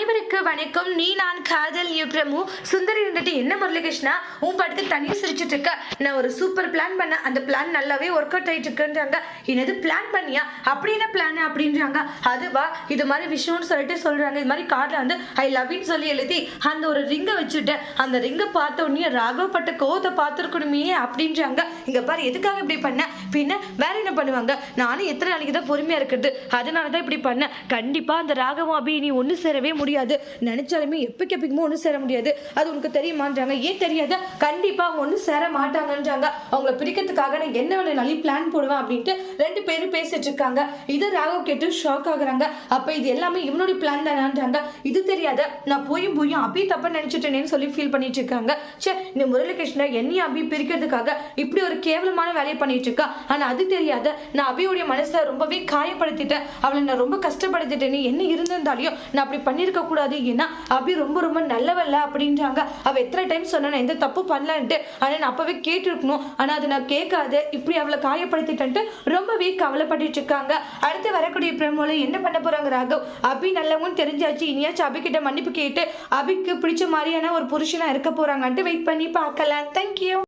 அனைவருக்கு வணக்கம். நீ நான் காதல் யுப்ரமு சுந்தரி இருந்துட்டு என்ன முரளிகிருஷ்ணா உன் படத்துக்கு தனியாக சிரிச்சிட்டு இருக்க. நான் ஒரு சூப்பர் பிளான் பண்ணேன் அந்த பிளான் நல்லாவே ஒர்க் அவுட் ஆயிட்டு இருக்குன்றாங்க. என்னது பிளான் பண்ணியா? அப்படி என்ன பிளான் அப்படின்றாங்க. அதுவா இது மாதிரி விஷயம்னு சொல்லிட்டு சொல்றாங்க. இது மாதிரி கார்டில் வந்து ஐ லவ்னு சொல்லி எழுதி அந்த ஒரு ரிங்கை வச்சுட்டேன் அந்த ரிங்கை பார்த்த உடனே ராகவப்பட்ட கோவத்தை பார்த்துருக்கணுமே அப்படின்றாங்க. இங்க பாரு எதுக்காக இப்படி பண்ண? பின்ன வேற என்ன பண்ணுவாங்க? நானும் எத்தனை நாளைக்கு தான் பொறுமையா இருக்கிறது. அதனால தான் இப்படி பண்ணேன் கண்டிப்பா அந்த ராகவும் அபி நீ ஒன்று சேரவே முடியும் முடியாது நினைச்சாலுமே எப்பக்கு எப்பக்குமோ ஒன்று சேர முடியாது. அது உனக்கு தெரியுமான்றாங்க. ஏன் தெரியாத? கண்டிப்பா அவங்க ஒன்று சேர மாட்டாங்கன்றாங்க. அவங்கள பிரிக்கிறதுக்காக நான் என்ன வேணாலும் பிளான் போடுவேன் அப்படின்ட்டு ரெண்டு பேரும் பேசிட்டு இருக்காங்க. இதை ராகவ் கேட்டு ஷாக் ஆகுறாங்க. அப்ப இது எல்லாமே இவனுடைய பிளான் தானான்றாங்க. இது தெரியாத நான் போயும் போயும் அபி தப்பா நினைச்சிட்டேனேன்னு சொல்லி ஃபீல் பண்ணிட்டு இருக்காங்க. சே இந்த முரளிகிருஷ்ணா என்னையும் அபி பிரிக்கிறதுக்காக இப்படி ஒரு கேவலமான வேலையை பண்ணிட்டு இருக்கா? ஆனா அது தெரியாத நான் அபியோடைய மனசை ரொம்பவே காயப்படுத்திட்டேன். அவளை நான் ரொம்ப கஷ்டப்படுத்திட்டேன்னு என்ன இருந்திருந்தாலையும் நான் அப்படி பண்ணியிருக்க இருக்கக்கூடாது. ஏன்னா அபி ரொம்ப ரொம்ப நல்லவல்ல அப்படின்றாங்க. அவ எத்தனை டைம் சொன்னா எந்த தப்பு பண்ணலான்ட்டு. ஆனா நான் அப்பவே கேட்டிருக்கணும். ஆனா அதை நான் கேட்காது. இப்படி அவளை காயப்படுத்திட்டேன்ட்டு ரொம்பவே கவலைப்பட்டுட்டு இருக்காங்க. அடுத்து வரக்கூடிய பிரமோல என்ன பண்ண போறாங்க ராகவ்? அபி நல்லவங்கன்னு தெரிஞ்சாச்சு. இனியாச்சும் அபி கிட்ட மன்னிப்பு கேட்டு அபிக்கு பிடிச்ச மாதிரியான ஒரு புருஷனா இருக்க போறாங்கன்ட்டு வெயிட் பண்ணி பார்க்கலாம். தேங்க்யூ